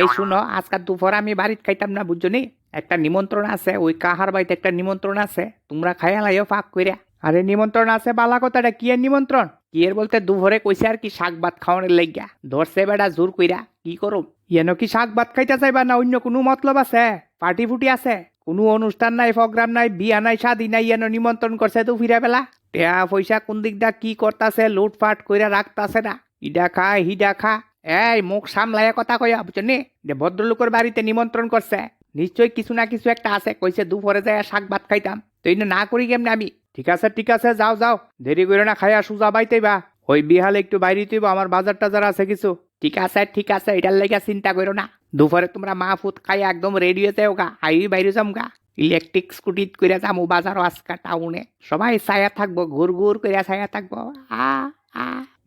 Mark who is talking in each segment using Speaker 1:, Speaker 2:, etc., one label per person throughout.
Speaker 1: এই শুনো, আজকাল দুপুর আমি বাড়িতে খাইতাম না, বুঝছ নি? একটা নিমন্ত্রণ আছে, ওই কাহার বাড়িতে একটা নিমন্ত্রণ আছে, তোমরা খাইয়া লাইও ফাঁক কইরা। আরে, নিমন্ত্রণ আছে বালা কথাটা কি এর নিমন্ত্রণ? কি এর বলতে দুপুরে কইছে আর কি, শাক ভাত খাওয়ানোর লাগিয়া। ধরছে বেড়া জোর কইরা, কি করো ইয়েন কি শাক ভাত খাইতে চাইবা না অন্য কোনো মতলব আছে? পার্টি ফুটি আছে? কোনো অনুষ্ঠান নাই, প্রোগ্রাম নাই, বিয়া নাই, শাদি নাই, ইয়েন নিমন্ত্রণ করছে তো ফিরে বেলা। টেয়া পয়সা কোন দিক দা কি করতাছে, লুটফাট কইরা রাখতাছে না। ইডা খা, হিডা খা। এই, মুখ সামলাইয়া কথা কইয়া বুঝনি যে ভদ্রলোকের বাড়িতে নিমন্ত্রণ করছে। নিশ্চয়ই কিছু না কিছু একটা আছে, কইছে দুপুরে যায় শাক ভাত খাইতাম। এই না করি কেমনে আমি? ঠিক আছে ঠিক আছে, যাও যাও। দেরি করে না, খাইয়া সুজা বাইতেই বা ওই বিহালে একটু বাইরে তুইব, আমার বাজার টাজার আছে কিছু। ঠিক আছে ঠিক আছে, এটার লেগে চিন্তা করো না। দুপুরে তোমরা মা ফুট খাই একদম রেডি যাও গা আই বাইরে যাম গা ইলেকট্রিক স্কুটিত করে যাব বাজারও আজকা টাউনে সবাই ছায়া থাকব, ঘুর ঘুর করে ছায়া থাকব। আ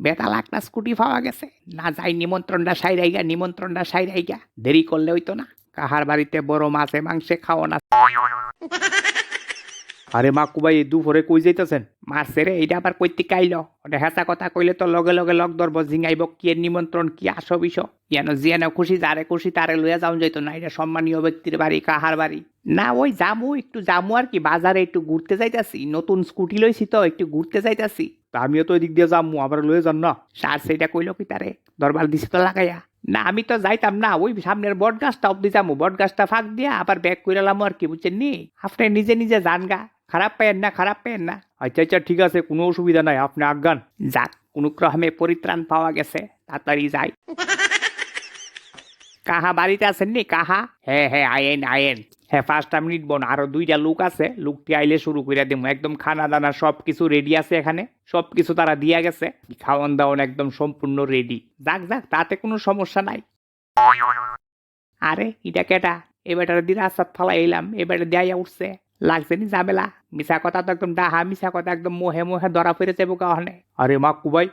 Speaker 1: বেতাল একটা স্কুটি পাওয়া গেছে। না যাই নিমন্ত্রণটা সাইরাইগা নিমন্ত্রণটা সাইরাইগা। দেরি করলে হইতো না। কাহার বাড়িতে বড় মাছে মাংসে খাও না। আরে মা কুবাই দুপুরে কই যাইতেছেন? মারছে রে এইটা আবার কইতে কাইল ওটা হেসা কথা কইলে তো লগে লগে লগ ধরব জিঙাইব কি এর নিমন্ত্রণ কি আসো বিষ। ইয়ান জিয়ানো খুশি যারে খুশি তারে লইয়া যাও যাইতো না। এটা সম্মানীয় ব্যক্তির বাড়ি কাহার বাড়ি? না ওই যামু একটু যামু আর কি। বাজারে একটু ঘুরতে যাইতাছি। নতুন স্কুটি লইছি তো একটু ঘুরতে যাইতাছি। তা আমিও তো এদিক দিয়ে যামু আবার লয়ে যান না। সার সেটা কইলো কি তারে? দরবার দিছি তো লাগাইয়া। না আমি তো যাইতাম না ওই সামনের বট গাছটা অব্দি যামু বট গাছটা ফাঁক দিয়া আবার ব্যাগ কইরালাম আর কি বুঝছেন নি? আপনি নিজে নিজে যান গা খারাপ পেয়েন না খারাপ পেয়েন না। আচ্ছা আচ্ছা ঠিক আছে কোনো অসুবিধা নাই আপনি আজ্ঞান যাক অনুক্রমে পরিত্রাণ পাওয়া গেছে তাড়াতাড়ি যাই। কাহা বাড়িতে আছেন নি কাহা? হ্যাঁ হ্যাঁ আয়েন আয়েন। হ্যাঁ পাঁচটা মিনিট বোন আরও দুইটা লোক আছে, লোকটি আইলে শুরু করে দেবো একদম খানা দানা সব কিছু রেডি আছে এখানে। সব কিছু তারা দিয়া গেছে। খাওয়ান দাওয়ান একদম সম্পূর্ণ রেডি যাক যাক, তাতে কোনো সমস্যা নাই। আরে, এটা কেটা? এবারটা দিয়ে রাস্তা ফালা এলাম। এবারে দেয়া উঠছে। লাগছে নি ঝামেলা? মিশা কথা তো একদম ডাহা মিশা কথা একদম মোহে মোহে ধরা ফিরে যাব কাহনে আরে মা কুবাই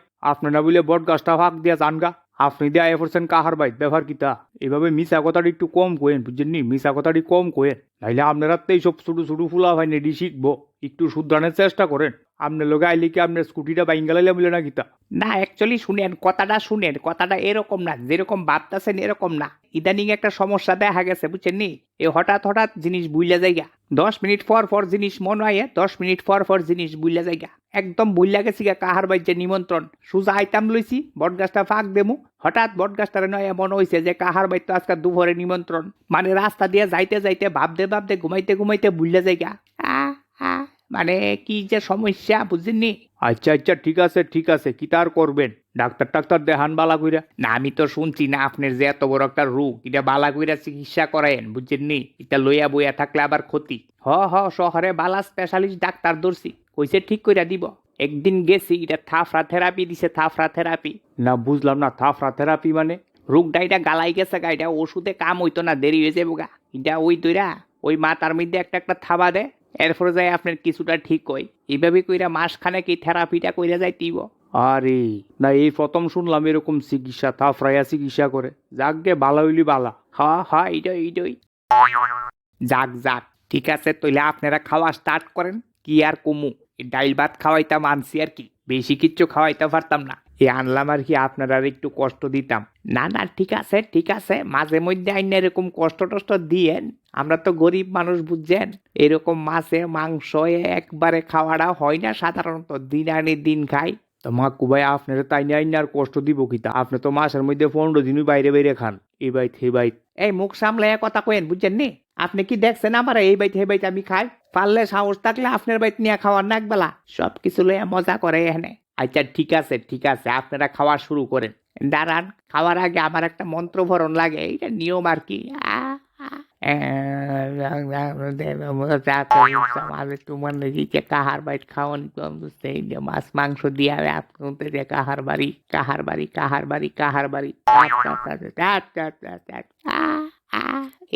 Speaker 1: না বলে বট গাছটা ফাঁক দিয়া জানগা আপনি দিয়ে আয় পড়ছেন কাহার বাইত ব্যবহার কিতা? এভাবে মিশা কথাটি একটু কম কোয়েন বুঝছেন নি মিশা কথাটি কম কোয়েন নাইলে আপনারা তো এইসব ছোটো ছোটো ফুলা হয় নেডি শিখব। একটু শুধরানোর চেষ্টা করেন। আপনার লোকে আইলে কি আপনার স্কুটিটা বাইঙ্গালাইলে বলে না কিতা না অ্যাকচুয়ালি শুনেন, কথাটা শুনেন, কথাটা এরকম না, যেরকম ভাবতেছেন এরকম না। ইদানিং একটা সমস্যা দেখা গেছে, বুঝছেন নি? এ হঠাৎ হঠাৎ জিনিস বুইলা যাইগা। দশ মিনিট পর পর জিনিস মন হয় দশ মিনিট পর পর জিনিস বুইলা যাইগা। একদম বুইলা গেছি গা, কাহার বাইজে নিমন্ত্রণ। সুজা আইতাম লইছি, বটগাছটা ফাঁক দেমু। হঠাৎ বটগাছটারে নয় এমন হয়েছে যে কাহার বাইত আজকে দুপুরে নিমন্ত্রণ। মানে রাস্তা দিয়ে যাইতে যাইতে ভাবতে ভাবতে ঘুমাইতে ঘুমাইতে বুইলা যাইগা। মানে কি যে সমস্যা বুঝিনি? আচ্ছা আচ্ছা ঠিক আছে ঠিক আছে কি তার করবেন? ডাক্তার টাক্তার দেখান বালা কইরা। না আমি তো শুনছি না আপনার যে এত বড় একটা রোগ এটা বালা কইরা চিকিৎসা করায়েন বুঝছেননি এটা লইয়া বইয়া থাকলে আবার ক্ষতি। হ হ শহরে বালা স্পেশালিস্ট ডাক্তার ধরছি কইছে ঠিক কইরা দিব। একদিন গেছি এটা থাফরা থেরাপি দিছে থাফরা থেরাপি না বুঝলাম না থাফরা থেরাপি মানে? রোগটা এটা গালাই গেছে গা এটা ওষুধে কাম হইতো না দেরি হয়ে যাব গা। এটা ওই দইরা ওই মাথার মধ্যে একটা একটা থাবা দেয় এরপরে যাই আপনার কিছুটা ঠিক হয় এইভাবে কইরা মাসখানে কি থেরাপিটা কইরা যাই দিব আরে না এই প্রথম শুনলাম এরকম চিকিৎসা থাফরাইয়া চিকিৎসা করে। যাক গে বালা হইলি বালা। হা হা এইটাই এইটাই। যাক যাক ঠিক আছে তইলে আপনারা খাওয়া স্টার্ট করেন। কি আর কমু ডাইল ভাত খাওয়াইতাম আনছি আর কি। বেশি কিচ্ছু খাওয়াইতে পারতাম না। এ আনলাম আর কি, আপনারা আর একটু কষ্ট দিতাম। না না, ঠিক আছে ঠিক আছে, মাঝে মধ্যে আইন এরকম কষ্ট টষ্ট দিয়েন। আমরা তো গরিব মানুষ, বুঝছেন? এরকম মাছে মাংস একবারে খাওয়াটা হয় না, সাধারণত দিন আনি দিন খাই। তো মা কুবাই আপনারা তাই নিয়ে আইন আর কষ্ট দিব কিতা আপনি তো মাসের মধ্যে পনেরো দিনই বাইরে বাইরে খান। এই বাইত হে বাইত। এই মুখ সামলে কথা কেন বুঝছেন নি? আপনি কি দেখছেন আমার এই বাইত হে বাইত আমি খাই? পারলে সাহস থাকলে আপনার বাইত নিয়ে খাওয়ার না একবেলা। সব কিছু লইয়া মজা করে এখানে। আচ্ছা ঠিক আছে ঠিক আছে আপনারা খাওয়া শুরু করেন দাঁড়ান খাওয়ার আগে আমার একটা মন্ত্রভরণ লাগে এইটা নিয়ম আর কি কাহার বাড়ি খাওয়ান মাছ মাংস দিয়ে আপনাদের কাহার বাড়ি কাহার বাড়ি কাহার বাড়ি কাহার বাড়ি।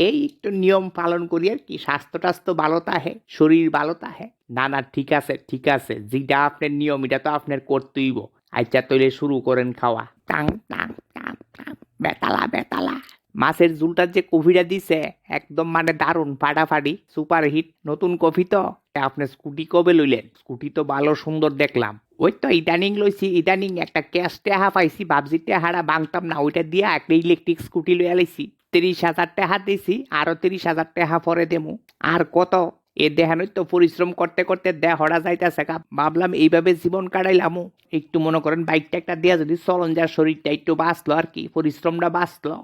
Speaker 1: এই একটু নিয়ম পালন করি আর কি। স্বাস্থ্য টাস্থ্য ভালো তাহে, শরীর ভালো তাহে। না না, ঠিক আছে ঠিক আছে। যেটা আপনার নিয়ম, এটা তো আপনার করতেইব আচ্ছা তৈলে শুরু করেন খাওয়া। টাং টাং টাং টাং, বেতালা বেতালা। মাছের ঝুলটার যে কফিটা দিছে, একদম মানে দারুণ, ফাটাফাটি সুপার হিট নতুন কফি তো? আপনি স্কুটি কবে লইলেন? স্কুটি তো ভালো, সুন্দর দেখলাম। ওই তো ইদানিং লইছি, ইদানিং একটা ক্যাশ টেহা পাইছি, ভাবছি টেহারা বাংতাম না, ওইটা দিয়া একটা ইলেকট্রিক স্কুটি লইয়া লাইছি। তিরিশ হাজার টাকা দিছি আরও তিরিশ হাজার টাকা পরে দেমু। আর কত? এ দেহানোর তো পরিশ্রম করতে করতে দেহড়া যাইতেছে কা ভাবলাম এইভাবে জীবন কাটাইলামু। একটু মনে করেন বাইকটা একটা দিয়া যদি চলন যার শরীরটা একটু বাঁচলো আর কি পরিশ্রমটা বাঁচলো।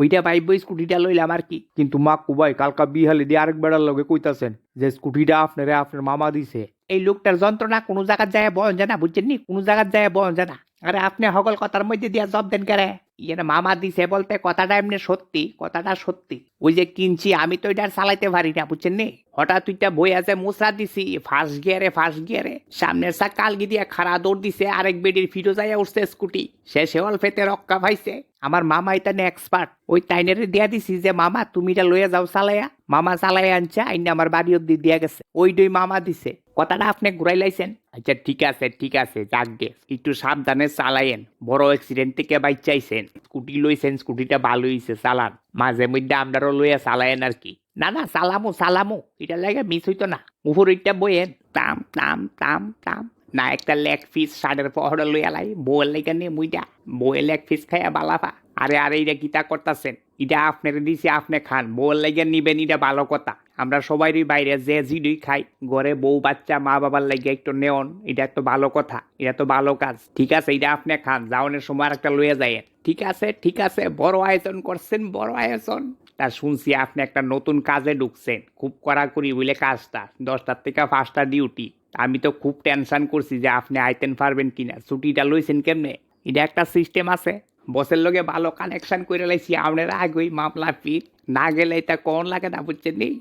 Speaker 1: ওইটা বাইব স্কুটিটা লইলাম আর কি।
Speaker 2: কিন্তু মা কুবাই কালকা বিহালি দিয়ে আরেক বেড়ার লগে কইতাছেন যে স্কুটিটা আপনারে আপনার মামা দিছে।
Speaker 1: এই লোকটার যন্ত্রণা কোনো জায়গার যায় বয়ন যায় না বুঝছেন নি? কোনো জায়গার যায় বয়ন যায় না আরে আপনি হকল কথার মধ্যে দিয়া জব দেন কেরে? ইয়ে মামা দিছে বলতে কথাটা এমনি সত্যি, কথাটা সত্যি। ওই যে কিনছি, আমি তো এটা চালাইতে পারি না, বুঝছেন নি? হঠাৎ তুইটা বই আছে মুসরা দিছি ফার্স্ট গিয়ারে ফার্স্ট গিয়ারে। সামনে সা কালগি দিয়ে খাড়া দৌড় দিছে, আরেক বেডির ফিরো যাইয়া উঠছে স্কুটি। শেষে অল্পেতে রক্ষা পাইছে। আমার মামা এটা এক্সপার্ট ওই টাইনের দিয়া দিছি যে, মামা, তুমি এটা লইয়া যাও চালাইয়া মামা চালাই আনছে, আইনে আমার বাড়ি অব্দি দিয়া গেছে। ওই দুই মামা দিছে। কথাটা আপনি ঘুরাই লাইছেন? আচ্ছা ঠিক আছে ঠিক আছে, যাক গে। একটু সাবধানে চালাইয়েন বড় অ্যাক্সিডেন্ট থেকে বাইচাইছেন স্কুটি লইছেন, স্কুটিটা ভালো হইছে, চালান। মাঝে মধ্যে আমরাও লইয়া চালায়েন আর কি। না না, চালামু চালামু। এটা লাগে মিস হইতো না। উপর ওইটা বইয়েন। তাম তাম তাম তাম। না একটা লেগ পিস সাড়ের পহরে লইয়া লাই, বউয়ের লেগে নিয়ে মুইটা বউয়ের লেগ পিস খাইয়া বালাফা আরে আরে এটা কিতা করতাছেন। এটা আপনার দিছি, আপনি খান। বউয়ের লেগে নিবেন এটা ভালো কথা। আমরা সবাইরই বাইরে যে জিডুই খাই, ঘরে বউ, বাচ্চা, মা বাবার লাগে একটু নেওন এটা তো ভালো কথা। এটা তো ভালো কাজ। ঠিক আছে এটা আপনি খান যাওয়ানোর সময় একটা লইয়া যায় ঠিক আছে ঠিক আছে, বড় আয়োজন করছেন, বড় আয়োজন। তা শুনছি আপনি একটা নতুন কাজে ঢুকছেন। খুব কড়াকড়ি বলে কাজটা, দশটার থেকে পাঁচটা ডিউটি। আমি তো খুব টেনশন করছি যে আপনি আইতেন পারবেন কিনা, ছুটিটা লইছেন কেমনে? এটা একটা সিস্টেম আছে। বসের লগে ভালো কানেকশন করে লাইছি, আপনারা আগেই মামলা পিট না গেলে এটা কোন লাগে না বুঝছেন নি?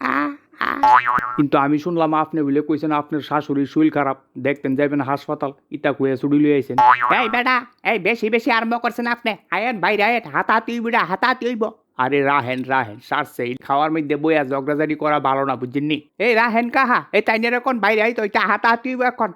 Speaker 1: আ আ।
Speaker 2: কিন্তু আমি শুনলাম আপনি বলে কইছেন আপনার শাশুড়ির শরীর খারাপ। দেখতেন যাবেন হাসপাতাল, ইটা কুয়ে চুড়ি লই আইছেন।
Speaker 1: এই বেটা, এই বেশি বেশি আরম্ভ করছেন আপনি। আয়েন, বাইরে আয়েন, হাতাহাতি বিড়া হাতাহাতি হইব। আরে রাহেন রাহেন, সারছে খাওয়ার মধ্যে বইয়া জগরাজারি করা ভালো না বুঝিনি এই রাহেন কাহা? এই তাই এখন বাইরে আই তো হাতাহাতি এখন।